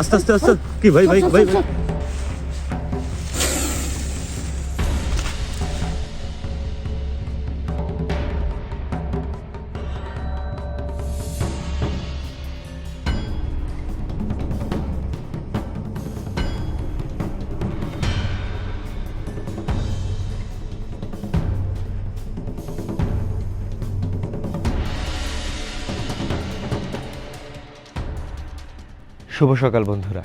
আস্তে আস্তে আস্তে। কি ভাই ভাই ভাই শুভ সকাল বন্ধুরা।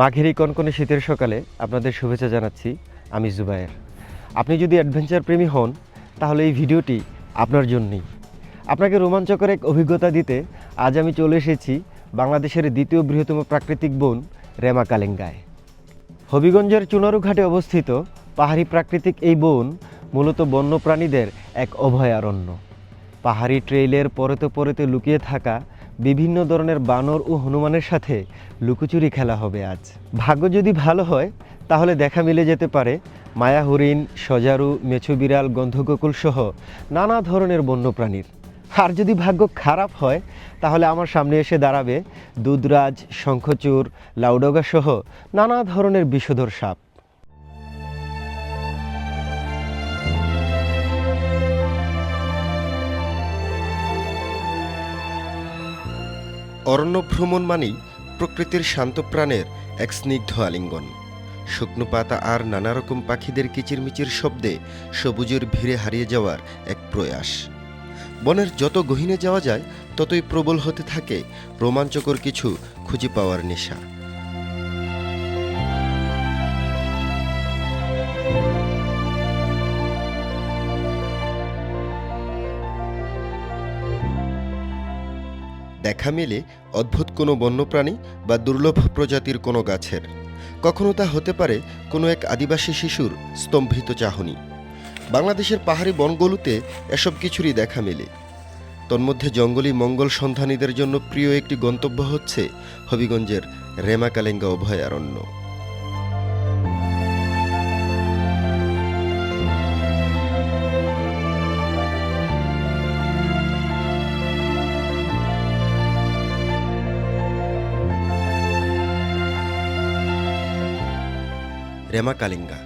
মাঘের এই কনকনে শীতের সকালে আপনাদের শুভেচ্ছা জানাচ্ছি, আমি জুবায়ের। আপনি যদি অ্যাডভেঞ্চার প্রেমী হন, তাহলে এই ভিডিওটি আপনার জন্যই। আপনাকে রোমাঞ্চকর এক অভিজ্ঞতা দিতে আজ আমি চলে এসেছি বাংলাদেশের দ্বিতীয় বৃহত্তম প্রাকৃতিক বন রেমা কালেঙ্গায়। হবিগঞ্জের চুনারু ঘাটে অবস্থিত পাহাড়ি প্রাকৃতিক এই বন মূলত বন্যপ্রাণীদের এক অভয়ারণ্য। পাহাড়ি ট্রেইলের পরতে পরতে লুকিয়ে থাকা বিভিন্ন ধরনের বানর ও হনুমানের সাথে লুকোচুরি খেলা হবে আজ। ভাগ্য যদি ভালো হয়, তাহলে দেখা মিলে যেতে পারে মায়া হরিণ, সজারু, মেছু বিড়াল, গন্ধগোকুল সহ নানা ধরনের বন্যপ্রাণীর। আর যদি ভাগ্য খারাপ হয়, তাহলে আমার সামনে এসে দাঁড়াবে দুধরাজ, শঙ্খচূড়, লাউডগা সহ নানা ধরনের বিষধর সাপ। অরণ্য ভ্রমণ মানেই প্রকৃতির শান্ত প্রাণের এক স্নিগ্ধ আলিঙ্গন। শুকনো পাতা আর নানা রকম পাখিদের কিচিরমিচির শব্দে সবুজের ভিড়ে হারিয়ে যাওয়ার এক প্রয়াস। বনের যত গহীনে যাওয়া যায়, ততই প্রবল হতে থাকে রোমাঞ্চকর কিছু খুঁজে পাওয়ার নেশা। দেখা মেলে অদ্ভুত কোনো বন্যপ্রাণী বা দুর্লভ প্রজাতির কোনো গাছের। কখনো তা হতে পারে কোনো এক আদিবাসী শিশুর স্তম্ভিত চাহনি। বাংলাদেশের পাহাড়ি বনগুলোতে এসব কিছুরই দেখা মেলে। তন্মধ্যে জঙ্গলি মঙ্গল সন্ধানীদের জন্য প্রিয় একটি গন্তব্য হচ্ছে হবিগঞ্জের রেমাকালেঙ্গা অভয়ারণ্য। রেমাকালিঙ্গা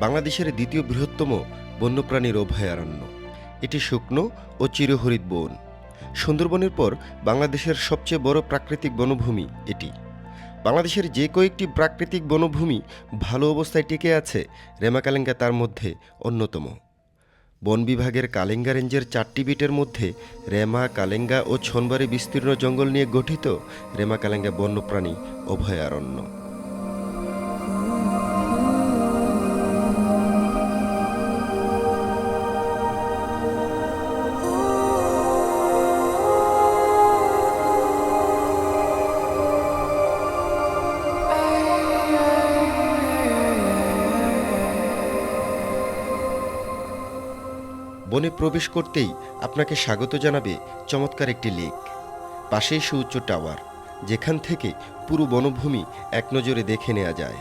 বাংলাদেশের দ্বিতীয় বৃহত্তম বন্যপ্রাণীর অভয়ারণ্য। এটি শুকনো ও চিরহরিত বন। সুন্দরবনের পর বাংলাদেশের সবচেয়ে বড় প্রাকৃতিক বনভূমি এটি। বাংলাদেশের যে কয়েকটি প্রাকৃতিক বনভূমি ভালো অবস্থায় টিকে আছে রেমাকালেঙ্গা তার মধ্যে অন্যতম। বন বিভাগের কালেঙ্গা রেঞ্জের চারটি বিটের মধ্যে রেমা, কালেঙ্গা ও ছনবাড়ি বিস্তীর্ণ জঙ্গল নিয়ে গঠিত রেমা কালেঙ্গা বন্যপ্রাণী অভয়ারণ্য। বনে প্রবেশ করতেই আপনাকে স্বাগত জানাবে চমৎকার একটি লেক। পাশেই সুউচ্চ টাওয়ার, যেখান থেকে পুরো বনভূমি এক নজরে দেখে নেওয়া যায়।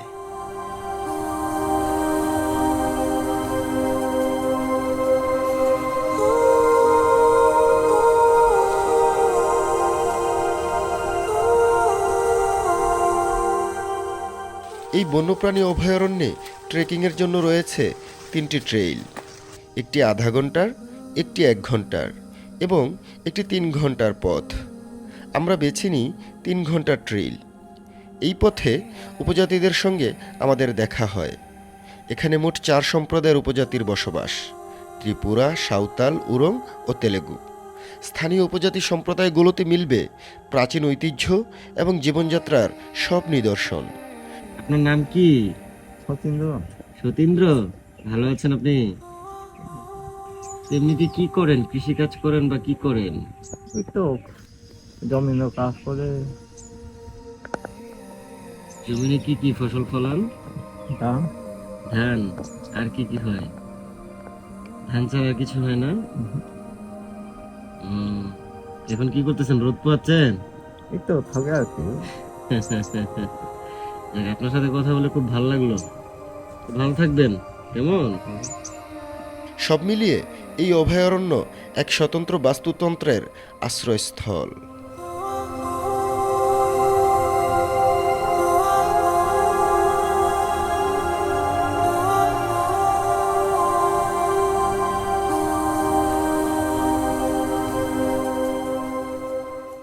এই বন্যপ্রাণী অভয়ারণ্যে ট্রেকিংয়ের জন্য রয়েছে তিনটি ট্রেইল একটি আধা ঘণ্টার একটি এক ঘণ্টার এবং একটি তিন ঘণ্টার পথ। আমরা বেছে নিই তিন ঘণ্টার ট্রেইল। এই পথে উপজাতিদের সঙ্গে আমাদের দেখা হয়। এখানে মোট চার সম্প্রদায়ের উপজাতির বসবাস ত্রিপুরা সাঁওতাল উরং ও তেলেগু। স্থানীয় উপজাতি সম্প্রদায়গুলোতে মিলবে প্রাচীন ঐতিহ্য এবং জীবনযাত্রার সব নিদর্শন। আপনার নাম কি? সতীন্দ্র। সতীন্দ্র ভালো আছেন আপনি? এমনিতে কি করেন? কৃষি কাজ করেন বা কি করেন? ওই তো জমিনও কাজ করে। জমিনে কি কি ফসল ফলান? ধান। ধান আর কি কি হয়? ধান ছাড়া কিছু হয় না? এখন কি করতেছেন? রোদ পোয়াচ্ছেন এই তো থাকে আর কি আপনার সাথে কথা বলে খুব ভালো লাগল। ভালো থাকবেন। কেমন? সব মিলিয়ে এই অভয়ারণ্য এক স্বতন্ত্র বাস্তুতন্ত্রের আশ্রয়স্থল।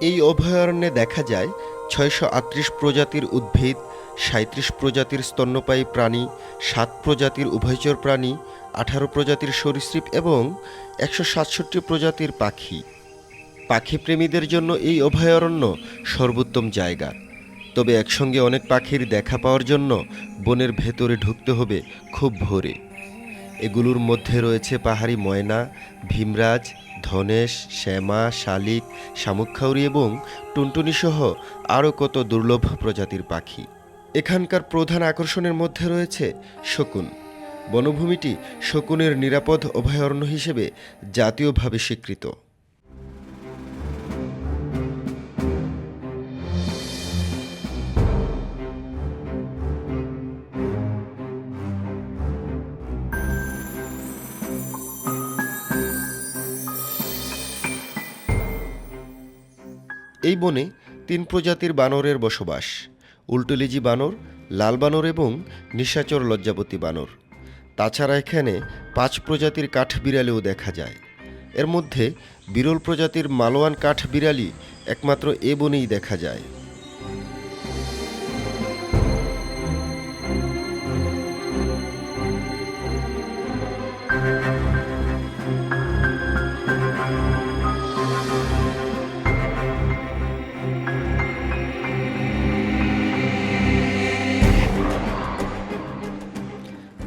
এই অভয়ারণ্যে দেখা যায় ছয়শো আটত্রিশ প্রজাতির উদ্ভিদ সাঁত্রিশ প্রজাতির স্তন্যপায়ী প্রাণী, সাত প্রজাতির উভয়চর প্রাণী, আঠারো প্রজাতির সরীসৃপ এবং একশো সাতষট্টি প্রজাতির পাখি। পাখিপ্রেমীদের জন্য এই অভয়ারণ্য সর্বোত্তম জায়গা। তবে একসঙ্গে অনেক পাখির দেখা পাওয়ার জন্য বনের ভেতরে ঢুকতে হবে খুব ভোরে। এগুলোর মধ্যে রয়েছে পাহাড়ি ময়না, ভীমরাজ, ধনেশ, শ্যামা, শালিক, শামুকখাউরি এবং টুনটুনি সহ আরও কত দুর্লভ প্রজাতির পাখি। এখানকার প্রধান আকর্ষণের মধ্যে রয়েছে শকুন। বনভূমিটি শকুনের নিরাপদ অভয়ারণ্য হিসেবে জাতীয়ভাবে স্বীকৃত। এই বনে তিন প্রজাতির বানরের বসবাস। উল্টোলিজি বানর, লাল বানর এবং নিশাচর লজ্জাপতি বানর। তাছাড়া এখানে পাঁচ প্রজাতির কাঠ বিড়ালিও দেখা যায়। এর মধ্যে বিরল প্রজাতির মালোয়ান কাঠ বিড়ালি একমাত্র এ বনেই দেখা যায়।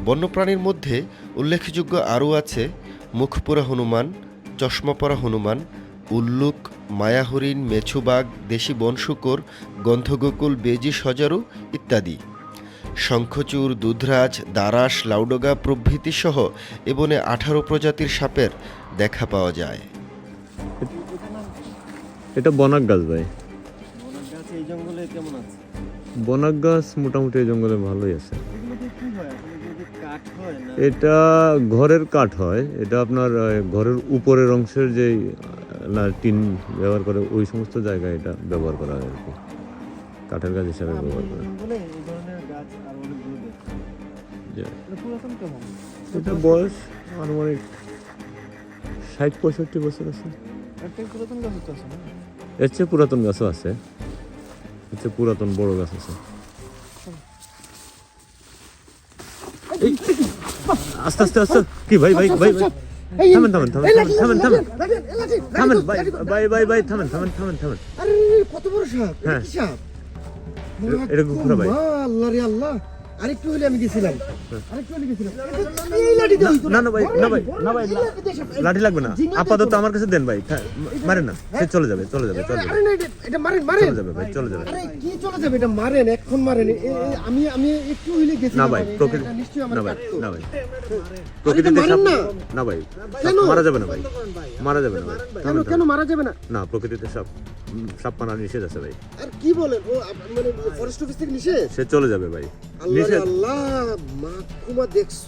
বন্যপ্রাণীর মধ্যে উল্লেখযোগ্য আরও আছে মুখপোড়া হনুমান চশমাপরা হনুমান উল্লুক মায়াহরিণ মেছুবাগ দেশি বনশুকর গন্ধগোকুল বেজি সজারু ইত্যাদি। শঙ্খচূড় দুধরাজ দারাস লাউডোগা প্রভৃতি সহ এবনে আঠারো প্রজাতির সাপের দেখা পাওয়া যায়। এটা বনাক গাছ ভাই। গাছ এই জঙ্গলে কেমন আছে? বনাক গাছ মোটামুটি এই জঙ্গলে ভালোই আছে। এটা ঘরের কাঠ হয়। এটা আপনার ঘরের উপরের অংশের যে না টিন ব্যবহার করে ওই সমস্ত জায়গায় এটা ব্যবহার করা হয় আর কি। কাঠের গাছ হিসাবে ব্যবহার করা। এটা পুরাতন বয়স আনুমানিক ষাট পঁয়ষট্টি বছর আছে। এর চেয়ে পুরাতন গাছও আছে। এর চেয়ে পুরাতন বড় গাছ আছে এই, আস্তে আস্তে আস্তে। কি ভাই ভাই ভাই থামেন থামেন থামেন থামেন থামেন। থামেন ভাই ভাই ভাই ভাই থামেন থামেন থামেন থামেন। আরে কত বড় সাপ হ্যাঁ। কি সাপ? এটা- এটা ভাই। আল্লাহ রে আল্লাহ। আরেকটু হলে আমি গেছিলাম। আরেকটু হলে গেছিলাম। লাঠি না না ভাই না ভাই না ভাই লাঠি দিয়ে সাপ- লাঠি লাগবে না। আপাতত আমার কাছে দেন ভাই। মারেন না। সে চলে যাবে চলে যাবে চলে যাবে। এটা- এটা মারেন মারেন। চলে যাবে ভাই চলে যাবে। আরে কি চলে যাবে? এটা মারেন এখন মারেন। আমি আমি একটু হইলে না ভাই প্রকৃতি এটা নিশ্চয়ই আমার না ভাই না ভাই। প্রকৃতিতে মারেন না। না ভাই কেন? মারা যাবে না ভাই। মারা যাবে না ভাই। কেন কেন মারা যাবে না? না প্রকৃতিতে উম, সাপ মারা নিষেধ আছে ভাই। আর কি বলেন? ও মানে ফরেস্ট অফিস থেকে নিষেধ? সে চলে যাবে ভাই। আল্লাহ মাকুমা দেখছ?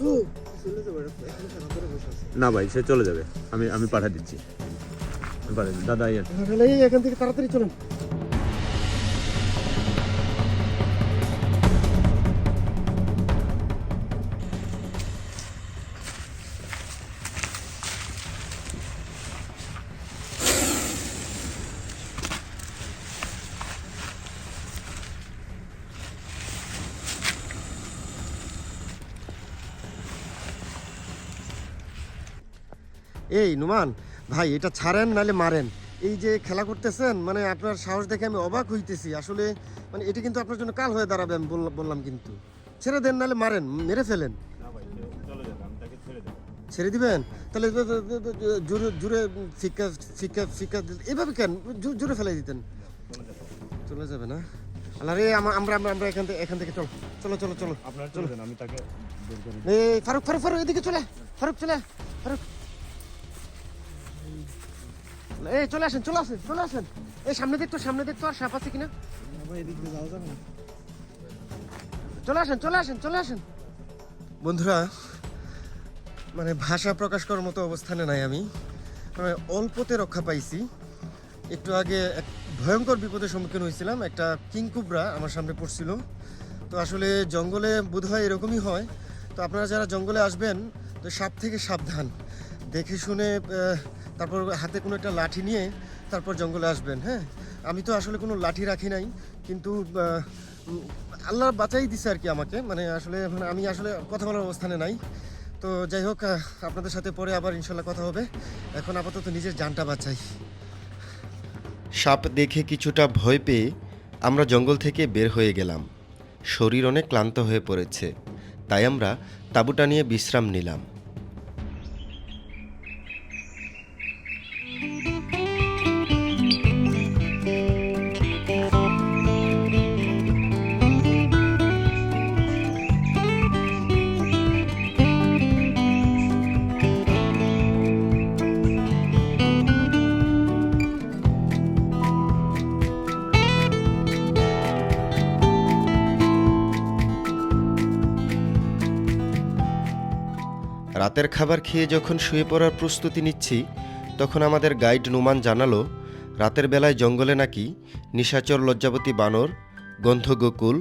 না ভাই সে চলে যাবে। আমি আমি পাঠা দিচ্ছি। দাদা এখান থেকে তাড়াতাড়ি চলুন। নুমান ভাই এটা ছাড়েন নালে মারেন। এই যে খেলা করতেছেন মানে আপনার সাহস দেখে আমি অবাক হইতেছি। আসলে মানে এটা কিন্তু আপনার জন্য কাল হয়ে দাঁড়াবে আমি বললাম- কিন্তু। ছেড়ে দেন নালে মারেন মেরে ফেলেন। ছেড়ে দিবেন? তাহলে জ- জ- জ- জ- জোরে জোরে ফিকা ফিকা ফিকা এইভাবে কেন? জো- জোরে ফেলাই দিতেন। চলে যাবে না? আল্লাহ রে আমরা আমরা আমরা এখান থেকে এখান থেকে চলো। চলো চলো চলো। আপনার চলে আমি তাকে এই ফারুক ফারুক ফারুক এদিকে চলে। ফারুক চলে। ফারুক। এই চলে আসেন চলে আসেন চলে আসেন। এই সামনে দেখতো সামনে দেখতো আর সাপ আছে কিনা? চলে আসেন চলে আসেন চলে আসেন। বন্ধুরা মানে ভাষা প্রকাশ করার মতো অবস্থানে নাই আমি। মানে অল্পতে রক্ষা পাইছি। একটু আগে এক ভয়ঙ্কর বিপদের সম্মুখীন হয়েছিলাম। একটা কিংকুবরা আমার সামনে পড়ছিল। তো আসলে জঙ্গলে বোধহয় এরকমই হয়। তো আপনারা যারা জঙ্গলে আসবেন তো সাপ থেকে সাবধান। দেখে শুনে তারপর হাতে কোনো একটা লাঠি নিয়ে তারপর জঙ্গলে আসবেন হ্যাঁ? আমি তো আসলে কোনো লাঠি রাখি নাই, কিন্তু আল্লাহ বাঁচাই দিছে আর কি আমাকে মানে আসলে মানে আমি আসলে কথা বলার অবস্থানে নাই। তো যাই হোক আপনাদের সাথে পরে আবার ইনশাল্লাহ কথা হবে। এখন আপাতত নিজের জানটা বাঁচাই। সাপ দেখে কিছুটা ভয় পেয়ে আমরা জঙ্গল থেকে বের হয়ে গেলাম। শরীর অনেক ক্লান্ত হয়ে পড়েছে, তাই আমরা তাঁবুটা নিয়ে বিশ্রাম নিলাম। রাতের খাবার খেয়ে যখন শুয়ে পড়ার প্রস্তুতি নিচ্ছি, তখন আমাদের গাইড নুমান জানালো, রাতের বেলায় জঙ্গলে নাকি নিশাচর লজ্জাবতী বানর গন্ধগোকুল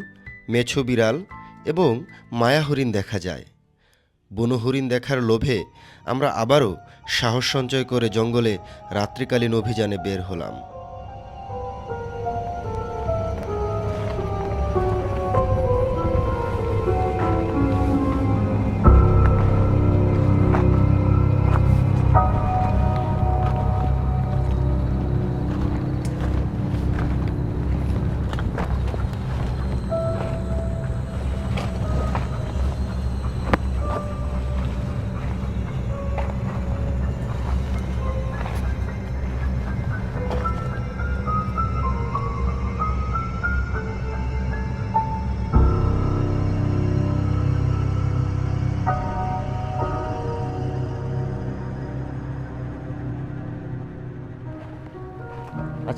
মেছো বিড়াল এবং মায়া হরিণ দেখা যায়। বনু হরিণ দেখার লোভে আমরা আবারও সাহস সঞ্চয় করে জঙ্গলে রাত্রিকালীন অভিযানে বের হলাম।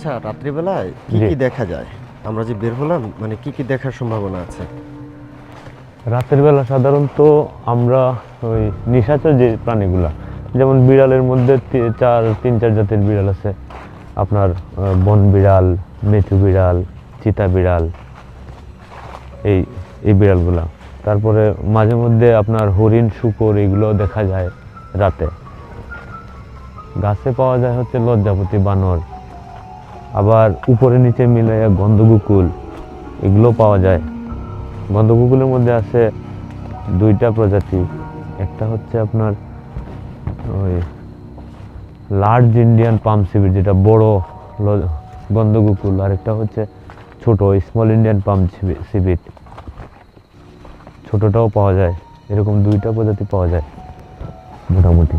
আচ্ছা রাত্রিবেলায় কি জি। কি দেখা যায়? আমরা যে বের হলাম মানে কি কি দেখার সম্ভাবনা আছে? রাতের বেলা সাধারণত আমরা ওই নিশাচর যে প্রাণীগুলা যেমন বিড়ালের মধ্যে তি- চার তিন চার জাতের বিড়াল আছে। আপনার আহ, বন বিড়াল মেচু বিড়াল চিতা বিড়াল এই এই বিড়ালগুলা। তারপরে মাঝে মধ্যে আপনার হরিণ শুকর এগুলো দেখা যায় রাতে। গাছে পাওয়া যায় হচ্ছে লজ্জাপতি বানর। আবার উপরে নিচে মিলে গন্ধগুকুল, এগুলো পাওয়া যায়। গন্ধকুকুলের মধ্যে আছে দুইটা প্রজাতি। একটা হচ্ছে আপনার ওই লার্জ ইন্ডিয়ান পাম সিবিট যেটা বড় গন্ধকুকুল আর একটা হচ্ছে ছোট স্মল ইন্ডিয়ান পাম সিবিট ছোটটাও পাওয়া যায়, এরকম দুইটা প্রজাতি পাওয়া যায়, মোটামুটি।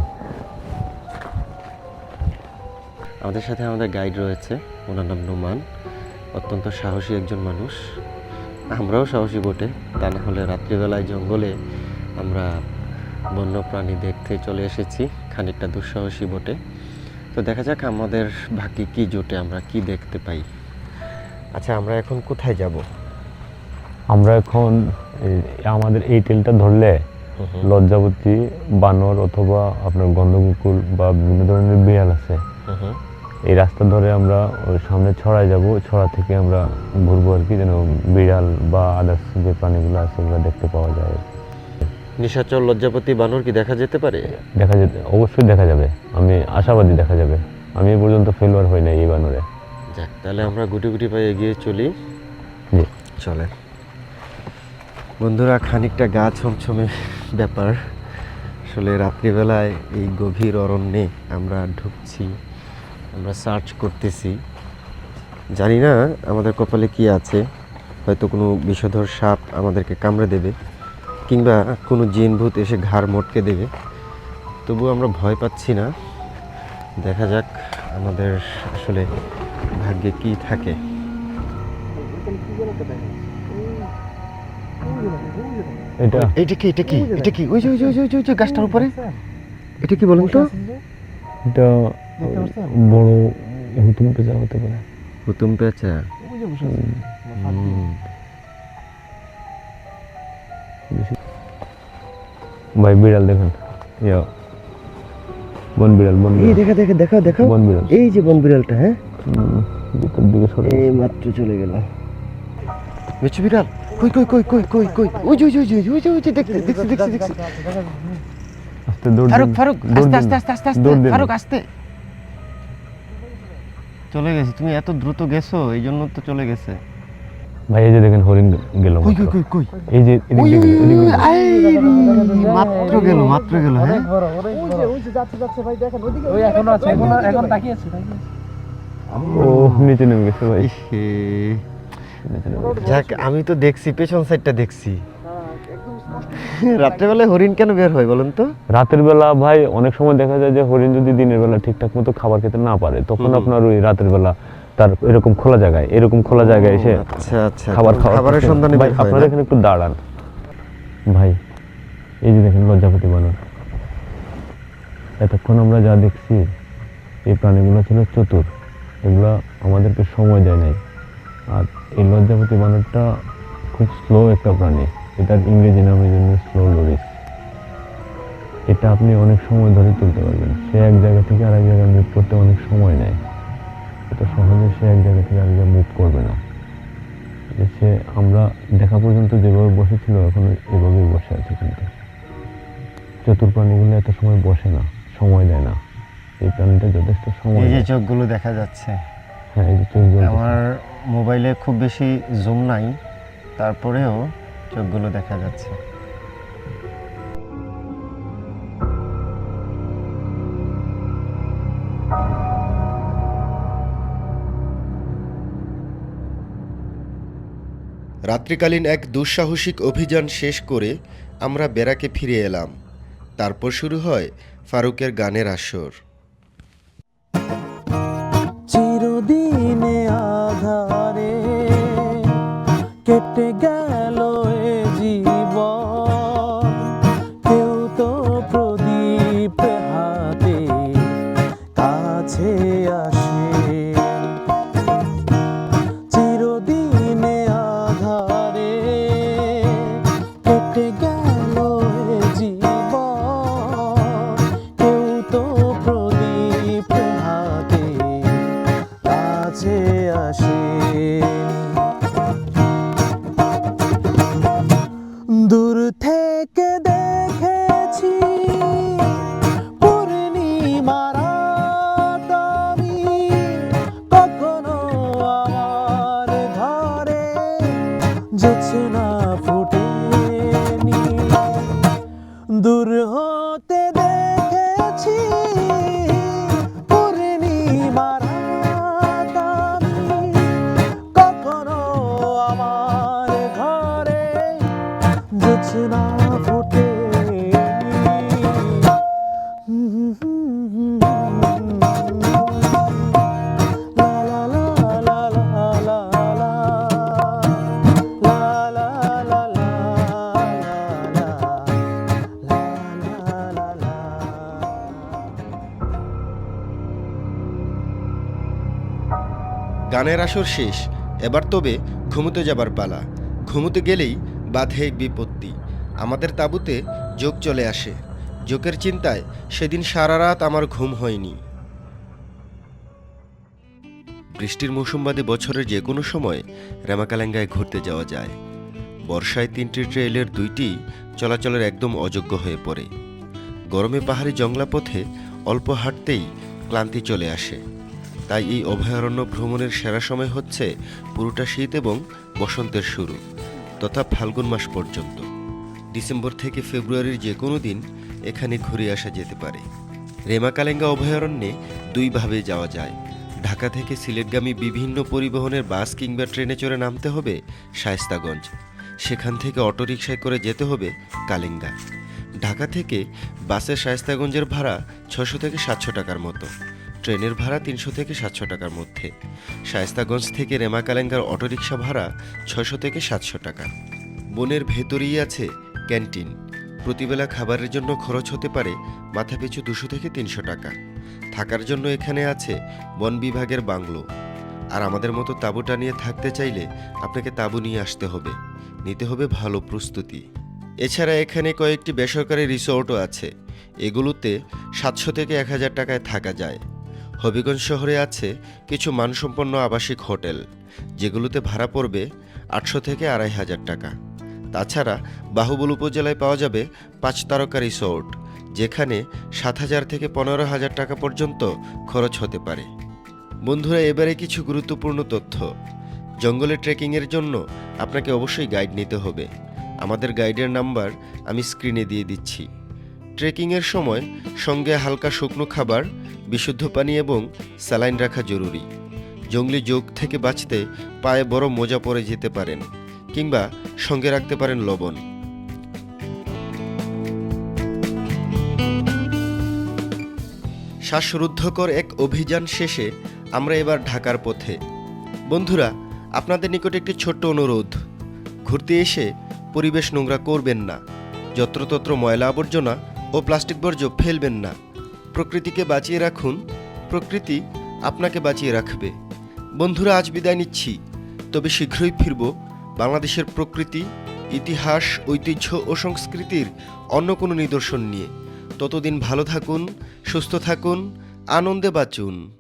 আমাদের সাথে আমাদের গাইড রয়েছে। ওনার নাম নোমান। অত্যন্ত সাহসী একজন মানুষ। আমরাও সাহসী বটে। তা না হলে রাত্রিবেলায় জঙ্গলে আমরা বন্য প্রাণী দেখতে চলে এসেছি। খানিকটা দুঃসাহসী বটে। তো দেখা যাক আমাদের বাকি কি জোটে আমরা কি দেখতে পাই। আচ্ছা আমরা এখন কোথায় যাব? আমরা এখন আমাদের এই টেলটা ধরলে লজ্জাবতী বানর অথবা আপনার গন্ধকুকুল বা বিভিন্ন ধরনের বিড়াল আছে। এই রাস্তা ধরে আমরা ওই সামনে ছড়ায় যাব ছড়া থেকে আমরা ঘুরবো আর কি যেন বিড়াল বা আদার্স যে প্রাণীগুলো আছে ওগুলো দেখতে পাওয়া যায় নিশাচর লজ্জাপতি বানর কি দেখা যেতে পারে? দেখা যেতে অবশ্যই দেখা যাবে। আমি আশাবাদী দেখা যাবে। আমি এ পর্যন্ত ফেলোয়ার হই না এই বানরে। যাক তাহলে আমরা গুটি গুটি পায়ে এগিয়ে চলি। জি। চলে বন্ধুরা খানিকটা গা ছমছমে ব্যাপার। আসলে রাত্রিবেলায় এই গভীর অরণ্যে আমরা ঢুকছি। আমরা সার্চ করতেছি। জানি না আমাদের কপালে কি আছে হয়তো কোনো বিষধর সাপ আমাদেরকে কামড়ে দেবে কিংবা কোনো জিন ভূত এসে ঘাড় মটকে দেবে। তবু আমরা ভয় পাচ্ছি না। দেখা যাক আমাদের আসলে ভাগ্যে কি থাকে। এটা? এটা কি এটা কি এটা কি? ওই যে, ওই যে, ওই যে গাছটার উপরে। এটা কি বলুন তো? এটা বড় হুতুম পেঁচা হতে পারে। হুতুম পেঁচা? ভাই বিড়াল দেখুন। ইয়া। বন বিড়াল বন এই বিড়াল। দেখা দেখা দেখা দেখা। বন বিড়াল। এই যে বন বিড়ালটা হ্যাঁ? ভিতর দিকে সরে এই মাত্র চলে গেল। মেচু বিড়াল। কই কই কই কই কই কই? ওই যে ওই যে ওই যে ওই যে ওই যে দেখছি দেখছি দেখছি দেখছি আস্তে দৌড় ফারুক ফারুক আস্তে আস্তে আস্তে আস্তে। ফারুক আস্তে। চলে গেছে তুমি এত দ্রুত গেছো এই জন্য তো চলে গেছে। ভাই এই যে দেখেন হরিণ গেল কই কই কই কই? এই যে মাত্র গেল মাত্র গেল হ্যাঁ? ওই যে ওই যে যাচ্ছে যাচ্ছে ভাই দেখেন ওই আছে এখন আছে ও নিচে নেমে গেছে ভাই। যাক আমি তো দেখছি পেছন সাইডটা দেখছি। রাত্রেবেলায় হরিণ কেন বের হয় বলুন তো? রাতের বেলা ভাই অনেক সময় দেখা যায় যে হরিণ যদি দিনের বেলা ঠিকঠাক মতো খাবার খেতে না পারে তখন আপনার ওই রাতের বেলা তার এরকম খোলা জায়গায় এরকম খোলা জায়গায় এসে আচ্ছা আচ্ছা। খাবার খাওয়ার খাবারের সন্ধানে ভাই আপনারা এখানে একটু দাঁড়ান। ভাই এই যে দেখেন লজ্জাপতি বানর এতক্ষণ আমরা যা দেখছি এই প্রাণীগুলো ছিল চতুর। এগুলা আমাদেরকে সময় দেয় নাই। আর এই লজ্জাপতি বানরটা খুব স্লো একটা প্রাণী। এটার ইংরেজি নামের জন্য স্লো লরিস এটা আপনি অনেক সময় ধরে তুলতে পারবেন। সে এক জায়গা থেকে আরেক জায়গায় মুভ করতে অনেক সময় নেয়। এটা সহজে সে এক জায়গা থেকে আরেক জায়গায় মুভ করবে না। সে আমরা দেখা পর্যন্ত যেভাবে বসেছিল এখন এভাবেই বসে আছে কিন্তু চতুর প্রাণীগুলো এত সময় বসে না সময় দেয় না। এই প্রাণীটা যথেষ্ট সময় এই যে চোখগুলো দেখা যাচ্ছে। হ্যাঁ এই যে চোখ জ্বলতেছে। আমার মোবাইলে খুব বেশি জুম নাই। তারপরেও চোখগুলো দেখা যাচ্ছে। রাত্রিকালীন এক দুঃসাহসিক অভিযান শেষ করে আমরা বেড়াকে ফিরে এলাম। তারপর শুরু হয় ফারুকের গানের আসর। গানের আসর শেষ, এবার তবে ঘুমোতে যাবার পালা। ঘুমোতে গেলেই বাধে বিপত্তি। আমাদের তাঁবুতে যোগ চলে আসে। যোগের চিন্তায় সেদিন সারা রাত আমার ঘুম হয়নি। বৃষ্টির মৌসুম বাদে বছরের যে কোনো সময় রেমাকালেঙ্গায় ঘুরতে যাওয়া যায়। বর্ষায় তিনটি ট্রেলের দুইটি চলাচলের একদম অযোগ্য হয়ে পড়ে। গরমে পাহাড়ি জংলা পথে অল্প হাঁটতেই ক্লান্তি চলে আসে। তাই এই অভয়ারণ্য ভ্রমণের সেরা সময় হচ্ছে পুরোটা শীত এবং বসন্তের শুরু, তথা ফাল্গুন মাস পর্যন্ত। ডিসেম্বর থেকে ফেব্রুয়ারির যে কোনো দিন এখানে ঘুরে আসা যেতে পারে। রেমাকালেঙ্গা অভয়ারণ্যে দুইভাবে যাওয়া যায়। ঢাকা থেকে সিলেটগামী বিভিন্ন পরিবহনের বাস কিংবা ট্রেনে চড়ে নামতে হবে শায়েস্তাগঞ্জ। সেখান থেকে অটোরিকশায় করে যেতে হবে কালিঙ্গা। ঢাকা থেকে বাসে শায়েস্তাগঞ্জের ভাড়া ছশো থেকে সাতশো টাকার মতো। ট্রেনের ভাড়া তিনশো থেকে সাতশো টাকার মধ্যে। শায়েস্তাগঞ্জ থেকে রেমা রেমাকালেঙ্গার অটোরিকশা ভাড়া ছশো থেকে সাতশো টাকা। বনের ভেতরেই আছে ক্যান্টিন। প্রতিবেলা খাবারের জন্য খরচ হতে পারে মাথাপিছু দুশো থেকে তিনশো টাকা। থাকার জন্য এখানে আছে বন বিভাগের বাংলো। আর আমাদের মতো তাঁবুটা নিয়ে থাকতে চাইলে আপনাকে তাঁবু নিয়ে আসতে হবে। নিতে হবে ভালো প্রস্তুতি। এছাড়া এখানে কয়েকটি বেসরকারি রিসোর্টও আছে। এগুলোতে সাতশো থেকে এক হাজার টাকায় থাকা যায়। হবিগঞ্জ শহরে আছে কিছু মানসম্পন্ন আবাসিক হোটেল, যেগুলোতে ভাড়া পড়বে আটশো থেকে আড়াই হাজার টাকা। তাছাড়া বাহুবল উপজেলায় পাওয়া যাবে পাঁচ তারকা রিসোর্ট, যেখানে সাত হাজার থেকে পনেরো হাজার টাকা পর্যন্ত খরচ হতে পারে। বন্ধুরা, এবারে কিছু গুরুত্বপূর্ণ তথ্য। জঙ্গলে ট্রেকিংয়ের জন্য আপনাকে অবশ্যই গাইড নিতে হবে। আমাদের গাইডের নাম্বার আমি স্ক্রিনে দিয়ে দিচ্ছি। ট্রেকিংয়ের সময় সঙ্গে হালকা শুকনো খাবার বিশুদ্ধ পানি এবং স্যালাইন রাখা জরুরি। জঙ্গলি যোগ থেকে বাঁচতে পায়ে বড় মোজা পরে যেতে পারেন কিংবা সঙ্গে রাখতে পারেন লবণ। শ্বাসরুদ্ধকর এক অভিযান শেষে আমরা এবার ঢাকার পথে। বন্ধুরা, আপনাদের নিকট একটি ছোট্ট অনুরোধ। ঘুরতে এসে পরিবেশ নোংরা করবেন না। যত্রতত্র ময়লা আবর্জনা ও প্লাস্টিক বর্জ্য ফেলবেন না। প্রকৃতিকে বাঁচিয়ে রাখুন, প্রকৃতি আপনাকে বাঁচিয়ে রাখবে। বন্ধুরা, আজ বিদায় নিচ্ছি। তবে শীঘ্রই ফিরব বাংলাদেশের প্রকৃতি, ইতিহাস, ঐতিহ্য ও সংস্কৃতির অন্য কোনো নিদর্শন নিয়ে। ততদিন ভালো থাকুন, সুস্থ থাকুন, আনন্দে বাঁচুন।